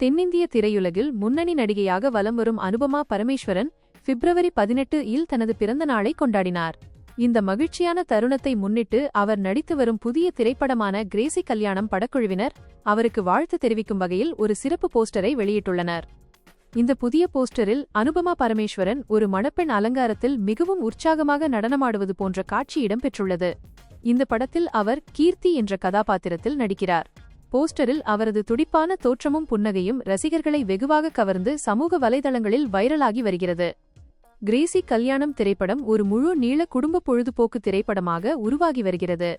தென்னிந்திய திரையுலகில் முன்னணி நடிகையாக வலம் வரும் அனுபமா பரமேஸ்வரன் பிப்ரவரி பதினெட்டு இல் தனது பிறந்த நாளை கொண்டாடினார். இந்த மகிழ்ச்சியான தருணத்தை முன்னிட்டு அவர் நடித்து வரும் புதிய திரைப்படமான கிரேசி கல்யாணம் படக்குழுவினர் அவருக்கு வாழ்த்து தெரிவிக்கும் வகையில் ஒரு சிறப்பு போஸ்டரை வெளியிட்டுள்ளனர். இந்த புதிய போஸ்டரில் அனுபமா பரமேஸ்வரன் ஒரு மணப்பெண் அலங்காரத்தில் மிகவும் உற்சாகமாக நடனமாடுவது போன்ற காட்சி இடம்பெற்றுள்ளது. இந்த படத்தில் அவர் கீர்த்தி என்ற கதாபாத்திரத்தில் நடிக்கிறார். போஸ்டரில் அவரது துடிப்பான தோற்றமும் புன்னகையும் ரசிகர்களை வெகுவாக கவர்ந்து சமூக வலைதளங்களில் வைரலாகி வருகிறது. கிரேசி கல்யாணம் திரைப்படம் ஒரு முழு நீள குடும்ப பொழுதுபோக்கு திரைப்படமாக உருவாகி வருகிறது.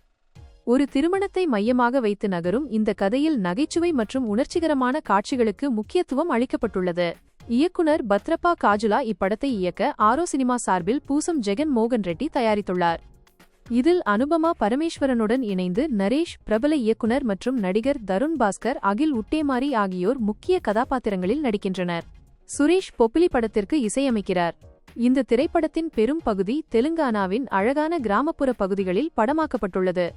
ஒரு திருமணத்தை மையமாக வைத்து நகரும் இந்த கதையில் நகைச்சுவை மற்றும் உணர்ச்சிகரமான காட்சிகளுக்கு முக்கியத்துவம் அளிக்கப்பட்டுள்ளது. இயக்குனர் பத்ரப்பா காஜுலா இப்படத்தை இயக்க ஆரோ சினிமா சார்பில் பூசம் ஜெகன் மோகன் ரெட்டி தயாரித்துள்ளார். இதில் அனுபமா பரமேஸ்வரனுடன் இணைந்து நரேஷ் பிரபல இயக்குனர் மற்றும் நடிகர் தருண் பாஸ்கர் அகில் உட்டேமாரி ஆகியோர் முக்கிய கதாபாத்திரங்களில் நடிக்கின்றனர். சுரேஷ் பொப்பிலி படத்திற்கு இசையமைக்கிறார். இந்த திரைப்படத்தின் பெரும் பகுதி தெலுங்கானாவின் அழகான கிராமப்புற பகுதிகளில் படமாக்கப்பட்டுள்ளது.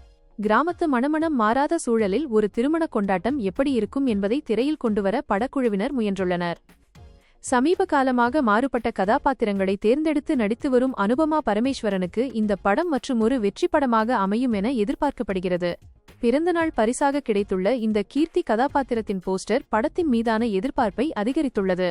கிராமத்து மணமணம் மாறாத சூழலில் ஒரு திருமண கொண்டாட்டம் எப்படி இருக்கும் என்பதை திரையில் கொண்டுவர படக்குழுவினர் முயன்றுள்ளனர். சமீப காலமாக மாறுபட்ட கதாபாத்திரங்களை தேர்ந்தெடுத்து நடித்து வரும் அனுபமா பரமேஸ்வரனுக்கு இந்த படம் மற்றும் ஒரு வெற்றி படமாக அமையும் என எதிர்பார்க்கப்படுகிறது. பிறந்தநாள் பரிசாக கிடைத்துள்ள இந்த கீர்த்தி கதாபாத்திரத்தின் போஸ்டர் படத்தின் மீதான எதிர்பார்ப்பை அதிகரித்துள்ளது.